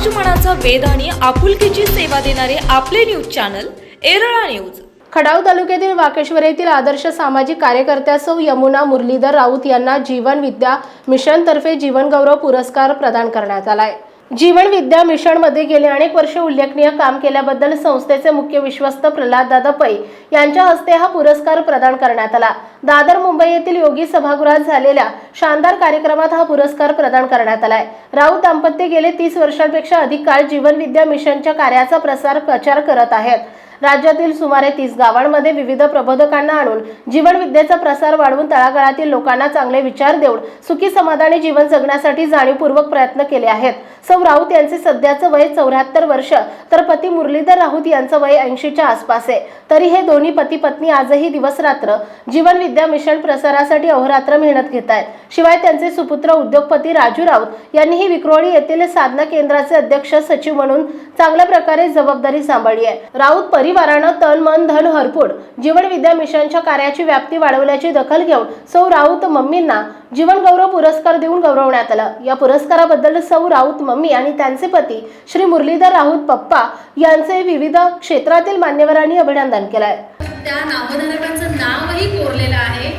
समाजमनाचा वेध आणि आपुलकीची सेवा देणारे आपले news channel Erala news. Khadav तालुक्यातील वाकेश्वर येथील आदर्श सामाजिक कार्यकर्त्या सौ यमुना मुरलीधर राऊत यांना जीवन विद्या मिशनतर्फे जीवनगौरव पुरस्कार प्रदान करण्यात आलाय. जीवन विद्या मिशनमध्ये गेले अनेक वर्ष उल्लेखनीय काम केल्याबद्दल संस्थेचे मुख्य विश्वस्त प्रल्हाद दादा पै यांच्या हस्ते हा पुरस्कार प्रदान करण्यात आला. दादर मुंबई येथील योगी सभागृहात झालेल्या शानदार कार्यक्रमात हा पुरस्कार प्रदान करण्यात आलाय. राऊत दाम्पत्य गेले तीस वर्षांपेक्षा अधिक काळ जीवन विद्या मिशनच्या कार्याचा प्रसार प्रचार करत आहेत. राज्यातील सुमारे तीस गावांमध्ये विविध प्रबोधकांना आणून जीवन विद्येचा प्रसार वाढवून तळागाळातील लोकांना चांगले विचार देऊन सुखी समाधानी जीवन जगण्यासाठी जाणीवपूर्वक प्रयत्न केले आहेत. सौ राऊत यांचे सध्याचं वय चौऱ्याहत्तर वर्ष तर पती मुरलीधर राऊत यांचं वय ऐंशीच्या आसपास आहे. तरी हे दोन्ही पती पत्नी आजही दिवसरात्र जीवन विद्या मिशन प्रसारासाठी अहोरात्र मेहनत घेत आहेत. शिवाय त्यांचे सुपुत्र उद्योगपती राजू राऊत यांनीही विक्रोळी येथील साधना केंद्राचे अध्यक्ष सचिव म्हणून चांगल्या प्रकारे जबाबदारी सांभाळली आहे. राऊत परिवारानं तन मन धन हरपून जीवन विद्या मिशनच्या कार्याची व्याप्ती वाढवल्याची दखल घेऊन सौ राऊत मम्मींना जीवन गौरव पुरस्कार देऊन गौरवण्यात आलं. या पुरस्काराबद्दल सौ राऊत मम्मी आणि त्यांचे पती श्री मुरलीधर राऊत पप्पा यांचे विविध क्षेत्रातील मान्यवरांनी अभिनंदन केलंय. त्या नामधारकांचं नावही कोरलेलं आहे.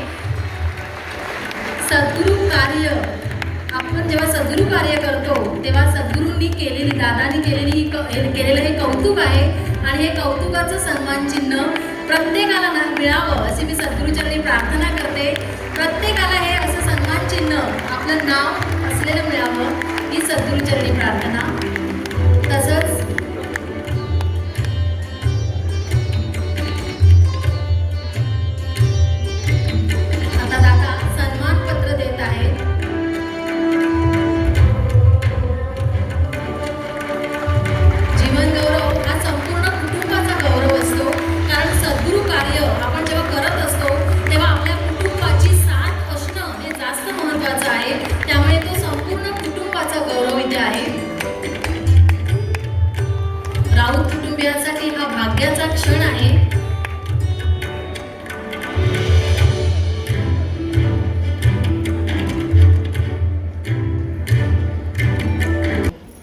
सद्गुरु कार्य आपण जेव्हा सद्गुरु कार्य करतो तेव्हा सद्गुरूंनी केलेली दादानी केलेली केलेलं हे कौतुक आहे. आणि हे कौतुकाचं सन्मान चिन्ह प्रत्येकाला ना मिळावं अशी मी सद्गुरूचरणी प्रार्थना करते. प्रत्येकाला हे असं सन्मान चिन्ह आपलं नाव असलेलं मिळावं ही सद्गुरूचरणी प्रार्थना. भाग्याचा क्षण आहे.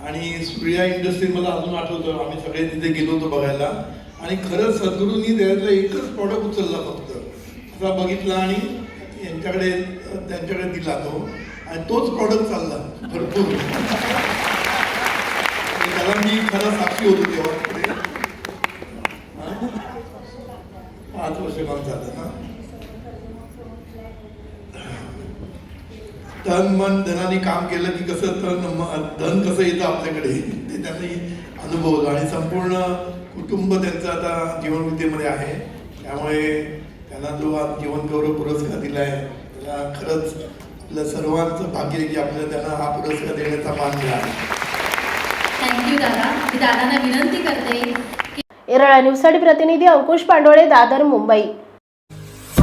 आणि सूर्या इंडस्ट्री मला अजून आठवतं. आम्ही सगळे तिथे गेलो होतो बघायला. आणि खरंच सद्गुरूंनी त्यातला एकच प्रॉडक्ट उचलला फक्त. असा बघितला आणि यांच्याकडे त्यांच्याकडे दिला तो. आणि तोच प्रॉडक्ट चालला. भरपूर. आणि त्याला मी खरं साक्षी होतो तेव्हा पुढे हा? पाच झालं ना तन मन धनाने काम केलं की कसं तन धन कसं येतं आपल्याकडे? ते त्यांनी अनुभवलं आणि संपूर्ण कुटुंब त्यांचं आता जीवनविद्येमध्ये आहे. त्यामुळे त्यांना जो जीवन गौरव पुरस्कार दिला आहे त्याला खरंच आपलं सर्वांचं भाग्य की आपल्याला त्यांना हा पुरस्कार देण्याचा मान मिळाला. थँक्यू दादा. मी दादांना विनंती करते एरळा न्यूजसाठी प्रतिनिधी अंकुश पांडोळे दादर मुंबई.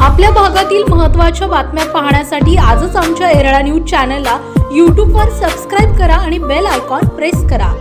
आपल्या भागातील महत्त्वाच्या बातम्या पाहण्यासाठी आजच आमच्या एरळा न्यूज चॅनलला यूट्यूबवर सबस्क्राईब करा आणि बेल आयकॉन प्रेस करा.